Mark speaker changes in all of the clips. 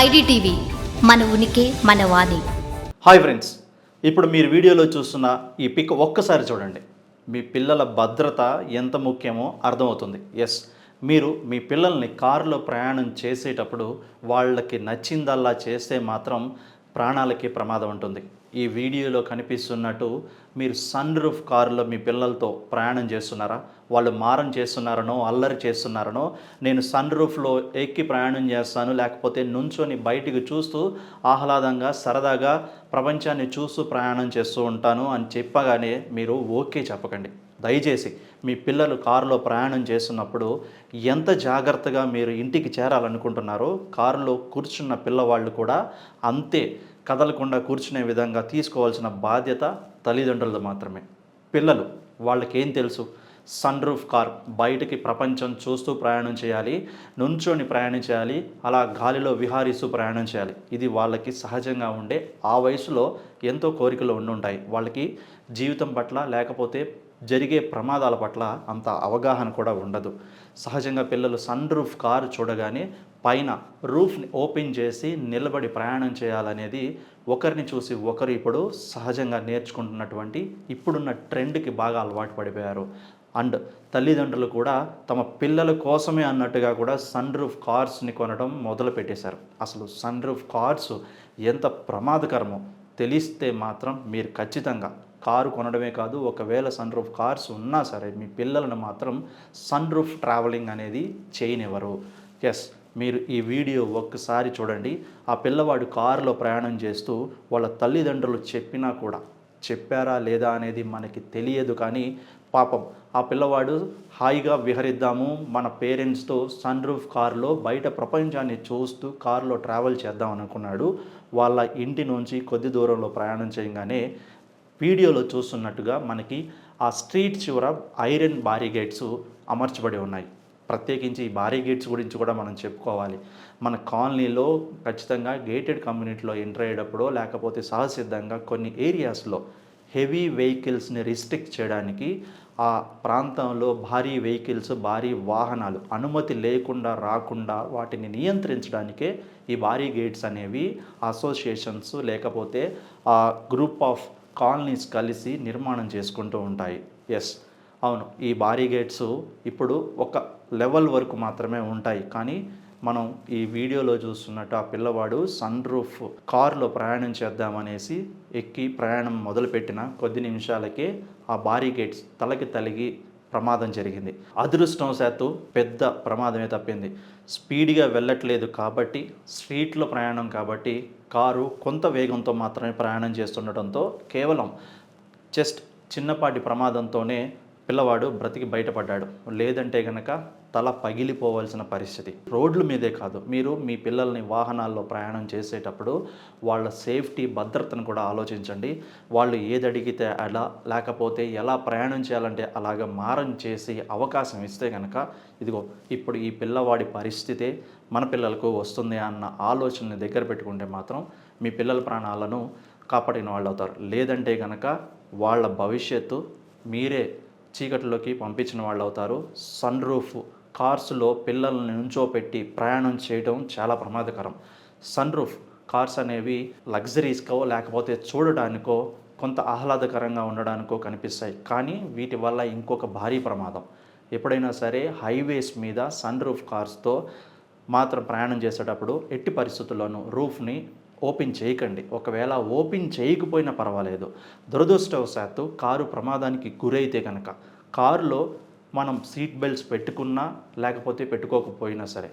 Speaker 1: IDTV మన ఉనికి మన వాణి.
Speaker 2: హాయ్ ఫ్రెండ్స్ ఇప్పుడు మీరు వీడియోలో చూస్తున్న ఈ పిక్ ఒక్కసారి చూడండి. మీ పిల్లల భద్రత ఎంత ముఖ్యమో అర్థమవుతుంది. ఎస్ మీరు మీ పిల్లల్ని కారులో ప్రయాణం చేసేటప్పుడు వాళ్ళకి నచ్చిందల్లా చేస్తే మాత్రం ప్రాణాలకి ప్రమాదం ఉంటుంది. ఈ వీడియోలో కనిపిస్తున్నట్టు మీరు సన్ రూఫ్ కారులో మీ పిల్లలతో ప్రయాణం చేస్తున్నారా? వాళ్ళు మారం చేస్తున్నారనో అల్లరి చేస్తున్నారనో నేను సన్ రూఫ్లో ఎక్కి ప్రయాణం చేస్తాను లేకపోతే నుంచొని బయటికి చూస్తూ ఆహ్లాదంగా సరదాగా ప్రపంచాన్ని చూస్తూ ప్రయాణం చేస్తూ ఉంటాను అని చెప్పగానే మీరు ఓకే చెప్పకండి. దయచేసి మీ పిల్లలు కారులో ప్రయాణం చేస్తున్నప్పుడు ఎంత జాగ్రత్తగా మీరు ఇంటికి చేరాలనుకుంటున్నారో కారులో కూర్చున్న పిల్లవాళ్ళు కూడా అంతే కదలకుండా కూర్చునే విధంగా తీసుకోవాల్సిన బాధ్యత తల్లిదండ్రులది మాత్రమే. పిల్లలు వాళ్ళకేం తెలుసు? సన్ రూఫ్ కార్ బయటికి ప్రపంచం చూస్తూ ప్రయాణం చేయాలి నుంచొని ప్రయాణం చేయాలి అలా గాలిలో విహారిస్తూ ప్రయాణం చేయాలి. ఇది వాళ్ళకి సహజంగా ఉండే ఆ వయసులో ఎంతో కోరికలు ఉండుంటాయి వాళ్ళకి జీవితం పట్ల లేకపోతే జరిగే ప్రమాదాల పట్ల అంత అవగాహన కూడా ఉండదు. సహజంగా పిల్లలు సన్ రూఫ్ కారు చూడగానే పైన రూఫ్ని ఓపెన్ చేసి నిలబడి ప్రయాణం చేయాలనేది ఒకరిని చూసి ఒకరు ఇప్పుడు సహజంగా నేర్చుకుంటున్నటువంటి ఇప్పుడున్న ట్రెండ్కి బాగా అలవాటు పడిపోయారు. అండ్ తల్లిదండ్రులు కూడా తమ పిల్లల కోసమే అన్నట్టుగా కూడా సన్ రూఫ్ కార్స్ని కొనడం మొదలు పెట్టేశారు అసలు సన్ రూఫ్ కార్స్ ఎంత ప్రమాదకరమో తెలిస్తే మాత్రం మీరు ఖచ్చితంగా కారు కొనడమే కాదు ఒకవేళ సన్ రూఫ్ కార్స్ ఉన్నా సరే మీ పిల్లలను మాత్రం సన్ రూఫ్ ట్రావెలింగ్ అనేది చేయనివ్వరు. ఎస్ మీరు ఈ వీడియో ఒక్కసారి చూడండి. ఆ పిల్లవాడు కారులో ప్రయాణం చేస్తూ వాళ్ళ తల్లిదండ్రులు చెప్పినా కూడా చెప్పారా లేదా అనేది మనకి తెలియదు కానీ పాపం ఆ పిల్లవాడు హాయిగా విహరిద్దాము. మన పేరెంట్స్తో సన్ రూఫ్ కారులో బయట ప్రపంచాన్ని చూస్తూ కారులో ట్రావెల్ చేద్దాం అనుకున్నాడు. వాళ్ళ ఇంటి నుంచి కొద్ది దూరంలో ప్రయాణం చేయగానే వీడియోలో చూస్తున్నట్టుగా మనకి ఆ స్ట్రీట్ చివర ఐరన్ బారిగేట్స్ అమర్చబడి ఉన్నాయి. ప్రత్యేకించి ఈ భారీ గేట్స్ గురించి కూడా మనం చెప్పుకోవాలి. మన కాలనీలో ఖచ్చితంగా గేటెడ్ కమ్యూనిటీలో ఎంటర్ అయ్యేటప్పుడు లేకపోతే సహసిద్ధంగా కొన్ని ఏరియాస్లో హెవీ వెహికల్స్ని రిస్ట్రిక్ట్ చేయడానికి ఆ ప్రాంతంలో భారీ వెహికల్స్ భారీ వాహనాలు అనుమతి లేకుండా రాకుండా వాటిని నియంత్రించడానికే ఈ భారీ గేట్స్ అనేవి అసోసియేషన్స్ లేకపోతే ఆ గ్రూప్ ఆఫ్ కాలనీస్ కలిసి నిర్మాణం చేసుకుంటూ ఉంటాయి. ఎస్ అవును. ఈ భారీ గేట్స్ ఇప్పుడు ఒక లెవెల్ వరకు మాత్రమే ఉంటాయి. కానీ మనం ఈ వీడియోలో చూస్తున్నట్టు ఆ పిల్లవాడు సన్ రూఫ్ కారులో ప్రయాణం చేద్దామనేసి ఎక్కి ప్రయాణం మొదలుపెట్టిన కొద్ది నిమిషాలకే ఆ బారికేడ్స్ తలకి తలిగి ప్రమాదం జరిగింది. అదృష్టవశాత్తు పెద్ద ప్రమాదమే తప్పింది. స్పీడ్గా వెళ్ళట్లేదు కాబట్టి స్ట్రీట్లో ప్రయాణం కాబట్టి కారు కొంత వేగంతో మాత్రమే ప్రయాణం చేస్తుండటంతో కేవలం జస్ట్ చిన్నపాటి ప్రమాదంతోనే పిల్లవాడు బ్రతికి బయటపడ్డాడు. లేదంటే గనక తల పగిలిపోవాల్సిన పరిస్థితి. రోడ్ల మీదే కాదు మీరు మీ పిల్లల్ని వాహనాల్లో ప్రయాణం చేసేటప్పుడు వాళ్ళ సేఫ్టీ భద్రతను కూడా ఆలోచించండి. వాళ్ళు ఏది అడిగితే అలా లేకపోతే ఎలా ప్రయాణం చేయాలంటే అలాగ మారం చేసి అవకాశం ఇస్తే కనుక ఇదిగో ఇప్పుడు ఈ పిల్లవాడి పరిస్థితే మన పిల్లలకు వస్తుంది అన్న ఆలోచనని దగ్గర పెట్టుకుంటే మాత్రం మీ పిల్లల ప్రాణాలను కాపాడిన వాళ్ళు అవుతారు. లేదంటే కనుక వాళ్ళ భవిష్యత్తు మీరే చీకటిలోకి పంపించిన వాళ్ళు అవుతారు. సన్ రూఫ్ కార్స్లో పిల్లల్ని నుంచోపెట్టి ప్రయాణం చేయడం చాలా ప్రమాదకరం. సన్ రూఫ్ కార్స్ అనేవి లగ్జరీస్కో లేకపోతే చూడడానికో కొంత ఆహ్లాదకరంగా ఉండడానికో కనిపిస్తాయి. కానీ వీటి వల్ల ఇంకొక భారీ ప్రమాదం. ఎప్పుడైనా సరే హైవేస్ మీద సన్ రూఫ్ కార్స్తో మాత్రం ప్రయాణం చేసేటప్పుడు ఎట్టి పరిస్థితుల్లోనూ రూఫ్ని ఓపెన్ చేయకండి. ఒకవేళ ఓపెన్ చేయకపోయినా పర్వాలేదు. దురదృష్టవశాత్తు కారు ప్రమాదానికి గురైతే కనుక కారులో మనం సీట్ బెల్ట్స్ పెట్టుకున్నా లేకపోతే పెట్టుకోకపోయినా సరే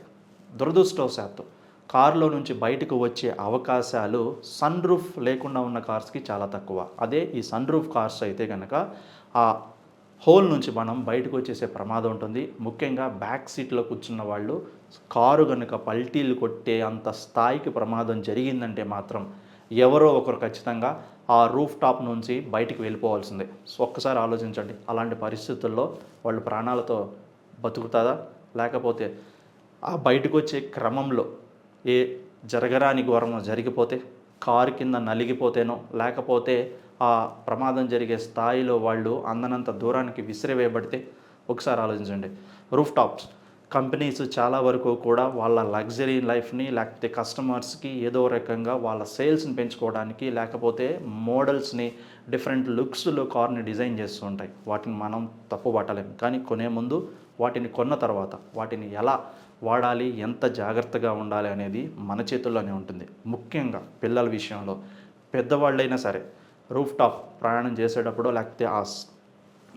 Speaker 2: దురదృష్టవశాత్తు కారులో నుంచి బయటకు వచ్చే అవకాశాలు సన్ రూఫ్ లేకుండా ఉన్న కార్స్కి చాలా తక్కువ. అదే ఈ సన్ రూఫ్ కార్స్ అయితే కనుక ఆ హోల్ నుంచి మనం బయటకు వచ్చేసే ప్రమాదం ఉంటుంది. ముఖ్యంగా బ్యాక్ సీట్లో కూర్చున్న వాళ్ళు కారు కనుక పల్టీలు కొట్టే అంత స్థాయికి ప్రమాదం జరిగిందంటే మాత్రం ఎవరో ఒకరు ఖచ్చితంగా ఆ రూఫ్ టాప్ నుంచి బయటికి వెళ్ళిపోవాల్సిందే. సో ఒక్కసారి ఆలోచించండి. అలాంటి పరిస్థితుల్లో వాళ్ళు ప్రాణాలతో బతుకుతుందా లేకపోతే ఆ బయటకు వచ్చే క్రమంలో ఏ జరగరాని ఘోరం జరిగిపోతే కారు కింద నలిగిపోతేనో లేకపోతే ఆ ప్రమాదం జరిగే స్థాయిలో వాళ్ళు అందనంత దూరానికి విసిరివేయబడితే ఒకసారి ఆలోచించండి. రూఫ్ టాప్స్ కంపెనీస్ చాలా వరకు కూడా వాళ్ళ లగ్జరీ లైఫ్ని లేకపోతే కస్టమర్స్కి ఏదో రకంగా వాళ్ళ సేల్స్ని పెంచుకోవడానికి లేకపోతే మోడల్స్ని డిఫరెంట్ లుక్స్లో కార్ని డిజైన్ చేస్తూ ఉంటాయి. వాటిని మనం తప్పు పట్టలేము. కానీ కొనే ముందు వాటిని కొన్న తర్వాత వాటిని ఎలా వాడాలి ఎంత జాగ్రత్తగా ఉండాలి అనేది మన చేతుల్లోనే ఉంటుంది. ముఖ్యంగా పిల్లల విషయంలో పెద్దవాళ్ళైనా సరే రూఫ్ టాప్ ప్రయాణం చేసేటప్పుడు లేకపోతే ఆ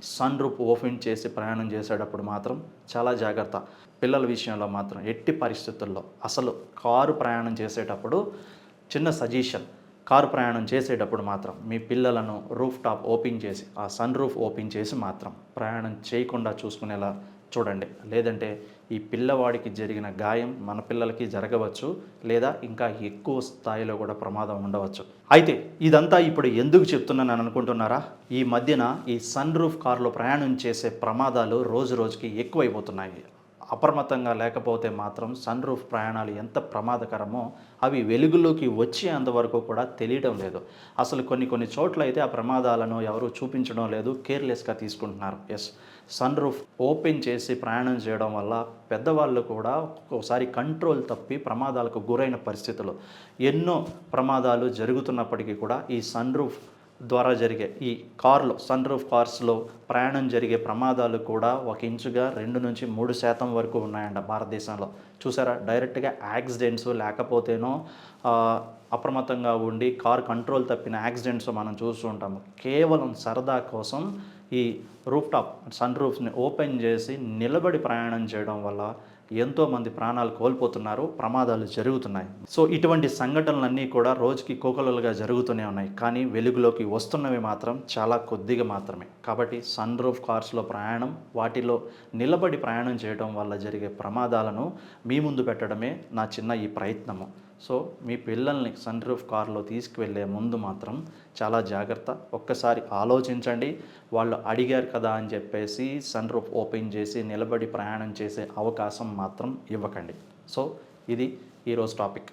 Speaker 2: సన్ రూప్ ఓపెన్ చేసి ప్రయాణం చేసేటప్పుడు మాత్రం చాలా జాగ్రత్త. పిల్లల విషయంలో మాత్రం ఎట్టి పరిస్థితుల్లో అసలు కారు ప్రయాణం చేసేటప్పుడు చిన్న సజెషన్ కారు ప్రయాణం చేసేటప్పుడు మాత్రం మీ పిల్లలను రూఫ్ టాప్ ఓపెన్ చేసి ఆ సన్ రూఫ్ ఓపెన్ చేసి మాత్రం ప్రయాణం చేయకుండా చూసుకునేలా చూడండి. లేదంటే ఈ పిల్లవాడికి జరిగిన గాయం మన పిల్లలకి జరగవచ్చు లేదా ఇంకా ఎక్కువ స్థాయిలో కూడా ప్రమాదం ఉండవచ్చు. అయితే ఇదంతా ఇప్పుడు ఎందుకు చెప్తున్నాను అనుకుంటున్నారా? ఈ మధ్యన ఈ సన్ రూఫ్ కారులో ప్రయాణం చేసే ప్రమాదాలు రోజు రోజుకి ఎక్కువైపోతున్నాయి. అప్రమత్తంగా లేకపోతే మాత్రం సన్ రూఫ్ ప్రయాణాలు ఎంత ప్రమాదకరమో అవి వెలుగులోకి వచ్చే అంతవరకు కూడా తెలియడం లేదు. అసలు కొన్ని కొన్ని చోట్ల అయితే ఆ ప్రమాదాలను ఎవరు చూపించడం లేదు కేర్లెస్గా తీసుకుంటున్నారు. ఎస్ సన్ రూఫ్ ఓపెన్ చేసి ప్రయాణం చేయడం వల్ల పెద్దవాళ్ళు కూడా ఒక్కోసారి కంట్రోల్ తప్పి ప్రమాదాలకు గురైన పరిస్థితులు. ఎన్నో ప్రమాదాలు జరుగుతున్నప్పటికీ కూడా ఈ సన్ రూఫ్ ద్వారా జరిగే ఈ కార్లో సన్ రూఫ్ కార్స్లో ప్రయాణం జరిగే ప్రమాదాలు కూడా ఒక ఇంచుగా రెండు నుంచి మూడు శాతం వరకు ఉన్నాయంట భారతదేశంలో. చూసారా? డైరెక్ట్గా యాక్సిడెంట్స్ లేకపోతేనో అప్రమత్తంగా ఉండి కార్ కంట్రోల్ తప్పిన యాక్సిడెంట్స్ మనం చూస్తూ ఉంటాము కేవలం సరదా కోసం ఈ రూఫ్ టాప్ సన్ రూఫ్ని ఓపెన్ చేసి నిలబడి ప్రయాణం చేయడం వల్ల ఎంతోమంది ప్రాణాలు కోల్పోతున్నారు ప్రమాదాలు జరుగుతున్నాయి. సో ఇటువంటి సంఘటనలన్నీ కూడా రోజుకి కోకలలుగా జరుగుతూనే ఉన్నాయి. కానీ వెలుగులోకి వస్తున్నవి మాత్రం చాలా కొద్దిగా మాత్రమే. కాబట్టి సన్ రూఫ్ కార్స్లో ప్రయాణం వాటిలో నిలబడి ప్రయాణం చేయడం వల్ల జరిగే ప్రమాదాలను మీ ముందు పెట్టడమే నా చిన్న ఈ ప్రయత్నము. సో మీ పిల్లల్ని సన్ రూఫ్ కార్లో తీసుకువెళ్ళే ముందు మాత్రం చాలా జాగ్రత్త. ఒక్కసారి ఆలోచించండి. వాళ్ళు అడిగారు కదా అని చెప్పేసి సన్ రూఫ్ ఓపెన్ చేసి నిలబడి ప్రయాణం చేసే అవకాశం మాత్రం ఇవ్వకండి. సో ఇది ఈరోజు టాపిక్.